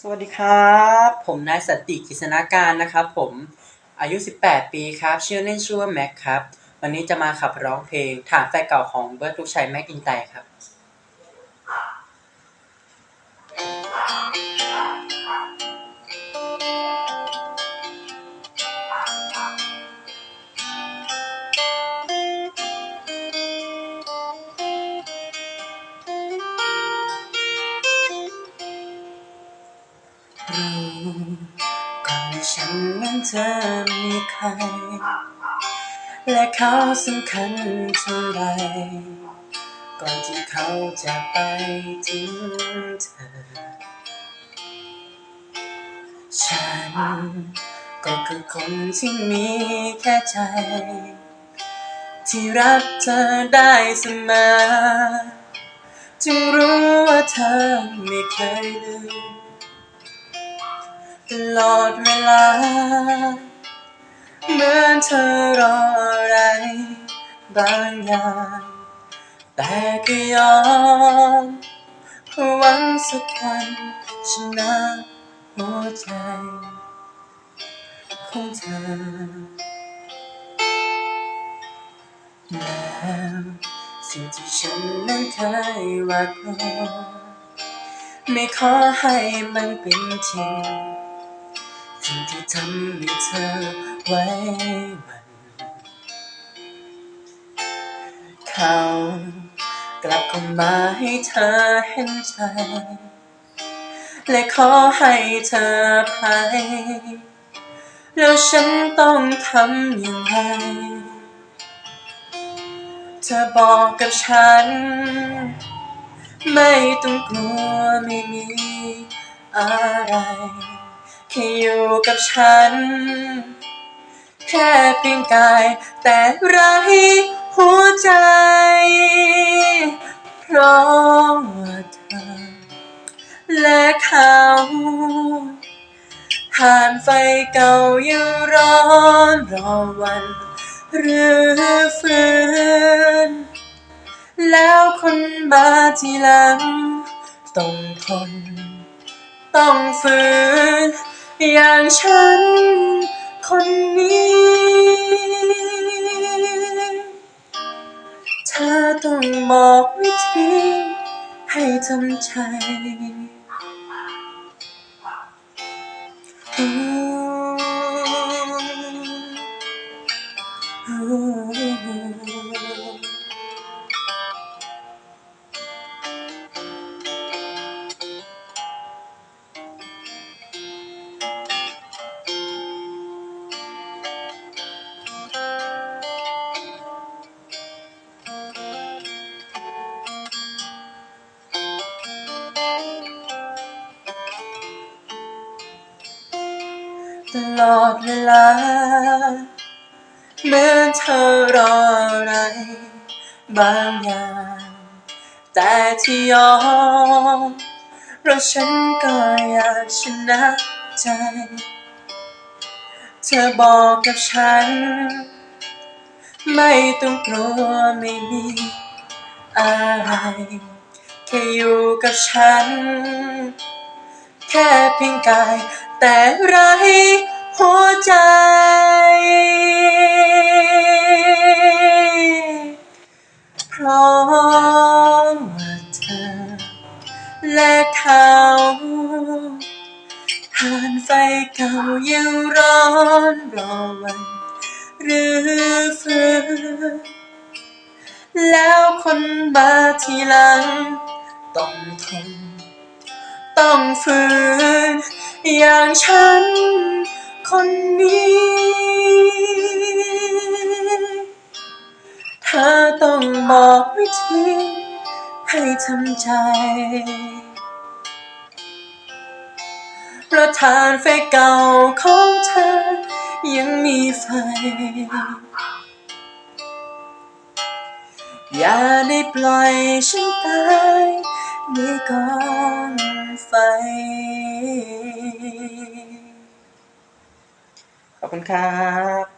สวัสดีครับ ผมนายสติกิษณาการนะครับผมอายุ 18 ปีครับชื่อเล่นชื่อว่าแม็กครับ วันนี้จะมาขับร้องเพลง ถามแฟนเก่าของเบิร์ดลูกชัยแม็กอินไตครับ ก่อนที่ฉันนั้นเธอมีใคร และเขาสำคัญเท่าไร ก่อนที่เขาจะไปทิ้งเธอ ฉันก็คือคนที่มีแค่ใจ ที่รักเธอได้เสมอจึงรู้ว่าเธอไม่เคยลืม ตลอดเวลา เหมือนเธอรออะไรบางอย่าง แต่ก็ยอมหวังสักวันชนะหัวใจของเธอแล้วสิ่งที่ฉันนั้นเคยหวาดกลัวไม่ขอให้มันเป็นจริง สิ่งที่ทำให้เธอไว้มันเขากลับเข้ามาให้เธอเห็นใจ และขอให้เธอภัยแล้วฉันต้องทำอย่างไรเธอบอกกับฉัน ไม่ต้องกลัวไม่มีอะไร แค่อยู่กับฉัน แค่เพียงกายแต่ไร้หัวใจ เพราะว่าเธอ และเขาผ่านไฟเก่ายังร้อนรอวันหรือฟื้นแล้วคนมาทีหลัง ต้องทน ต้องฝืน อย่างฉันคนนี้ เธอต้องบอกวิธีให้ทำใจ ตลอดเวลา เหมือนเธอรออะไร บางอย่าง แต่ที่ยอมเพราะฉันก็อยากชนะใจ เธอบอกกับฉัน ไม่ต้องกลัวไม่มีอะไร แค่อยู่กับฉัน แค่เพียงกาย แต่ไร้หัวใจเพราะว่าเธอ และเขาผ่านไฟเก่ายังร้อนรอวันหรือฟื้นแล้วคนมาทีหลัง ต้องทนต้องฝืน อย่างฉันคนนี้ เธอต้องบอกวิธีให้ทำใจประธานไฟเก่าของเธอ ยังมีไฟ อย่าได้ปล่อยฉันตายในกองไฟ ขอบ คุณครับ